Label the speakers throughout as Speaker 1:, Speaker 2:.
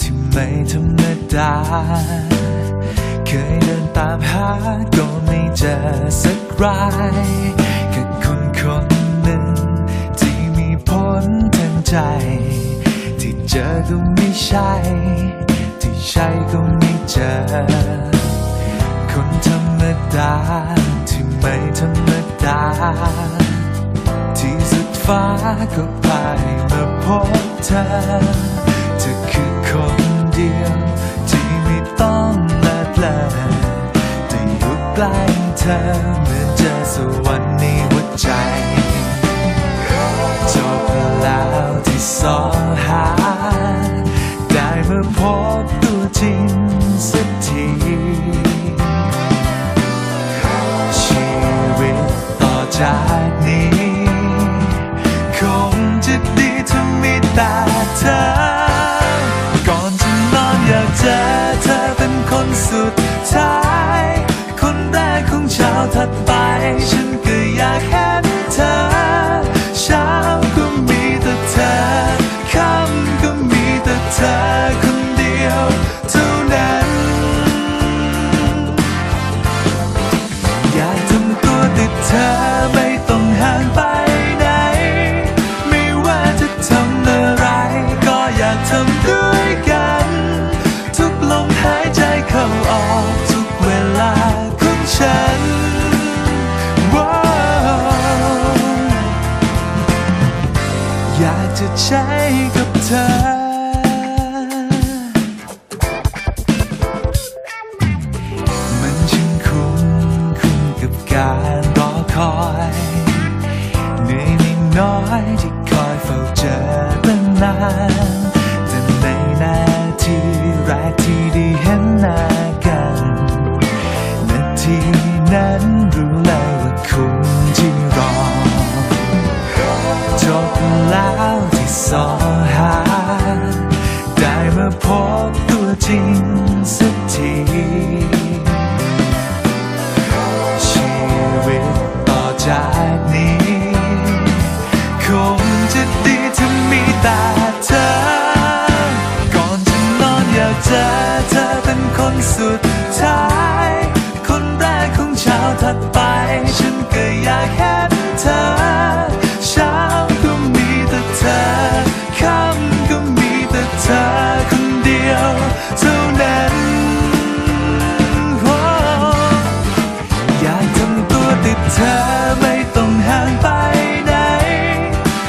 Speaker 1: ที่ไม่ธรรมดา เคยเดินตามหาก็ไม่เจอสักรายกับคนคนหนึ่ง ที่มีผลทางใจ ที่เจอก็ไม่ใช่ ที่ใช่ก็ไม่เจอ คนธรรมดา ที่ไม่ธรรมดา ที่สุดฟ้าก็ไปมาพบเธอ กล้เธอเหมือนเจอสวรรค์ในหัวใจจบแล้วที่สองหา ได้มาพบตัวจริงสักทีชีวิตต่อจาก ใช้กับเธอมันช่างคุ้มคุ้มกับการรอคอยเหนื่อยไม่น้อยที่คอยเฝ้าเจอตั้งนานแต่ในนาทีแรกที่ได้เห็นหน้ากันนาทีนั้นรู้เลยว่าคุ้มที่รอ สอหา ได้มาพบตัวจริง เธอไม่ต้องห่างไปไหน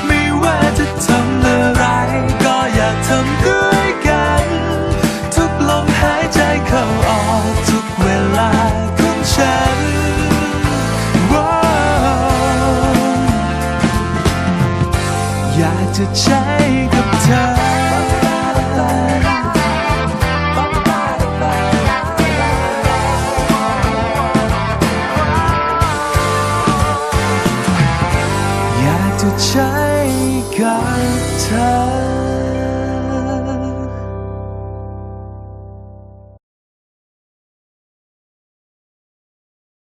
Speaker 1: ไม่ว่าจะทำอะไร ก็อยากทำด้วยกัน ทุกลมหายใจเข้าออกทุกเวลาของฉันอยากจะใช